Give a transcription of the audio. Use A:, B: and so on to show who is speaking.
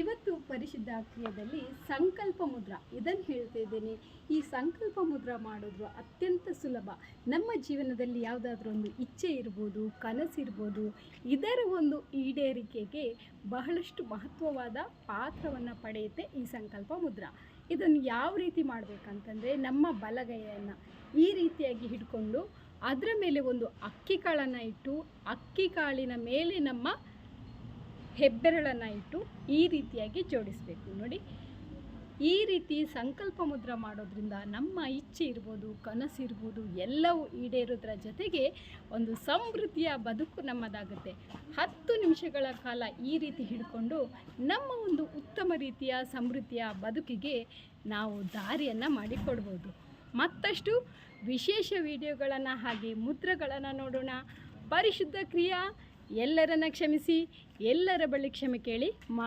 A: ಇವತ್ತು ಪರಿಶುದ್ಧ ಕ್ರಿಯೆಯಲ್ಲಿ ಸಂಕಲ್ಪ ಮುದ್ರ. ಇದನ್ನು ಹೇಳ್ತಾ ಈ ಸಂಕಲ್ಪ ಮುದ್ರ ಮಾಡೋದು ಅತ್ಯಂತ ಸುಲಭ. ನಮ್ಮ ಜೀವನದಲ್ಲಿ ಯಾವುದಾದ್ರೂ ಒಂದು ಇಚ್ಛೆ ಇರ್ಬೋದು ಕನಸಿರ್ಬೋದು ಇದರ ಒಂದು ಈಡೇರಿಕೆಗೆ ಬಹಳಷ್ಟು ಮಹತ್ವವಾದ ಪಾತ್ರವನ್ನು ಪಡೆಯುತ್ತೆ ಈ ಸಂಕಲ್ಪ ಮುದ್ರ. ಇದನ್ನು ಯಾವ ರೀತಿ ಮಾಡಬೇಕಂತಂದರೆ ನಮ್ಮ ಬಲಗೈಯನ್ನು ಈ ರೀತಿಯಾಗಿ ಹಿಡ್ಕೊಂಡು ಅದರ ಮೇಲೆ ಒಂದು ಅಕ್ಕಿ ಕಾಳನ್ನು ಇಟ್ಟು, ಅಕ್ಕಿ ಕಾಳಿನ ಮೇಲೆ ನಮ್ಮ ಹೆಬ್ಬೆರಳನ್ನು ಇಟ್ಟು ಈ ರೀತಿಯಾಗಿ ಜೋಡಿಸಬೇಕು. ನೋಡಿ, ಈ ರೀತಿ ಸಂಕಲ್ಪ ಮುದ್ರ ಮಾಡೋದ್ರಿಂದ ನಮ್ಮ ಇಚ್ಛೆ ಇರ್ಬೋದು ಕನಸಿರ್ಬೋದು ಎಲ್ಲವೂ ಈಡೇರೋದ್ರ ಜೊತೆಗೆ ಒಂದು ಸಮೃದ್ಧಿಯ ಬದುಕು ನಮ್ಮದಾಗುತ್ತೆ. ಹತ್ತು ನಿಮಿಷಗಳ ಕಾಲ ಈ ರೀತಿ ಹಿಡ್ಕೊಂಡು ನಮ್ಮ ಒಂದು ಉತ್ತಮ ರೀತಿಯ ಸಮೃದ್ಧಿಯ ಬದುಕಿಗೆ ನಾವು ದಾರಿಯನ್ನು ಮಾಡಿಕೊಡ್ಬೋದು. ಮತ್ತಷ್ಟು ವಿಶೇಷ ವಿಡಿಯೋಗಳನ್ನು ಹಾಗೆ ಮುದ್ರಗಳನ್ನು ನೋಡೋಣ. ಪರಿಶುದ್ಧ ಕ್ರಿಯಾ. ಎಲ್ಲರನ್ನ ಕ್ಷಮಿಸಿ ಎಲ್ಲರ ಬಳಿ ಕ್ಷಮೆ ಕೇಳಿ ಮಾ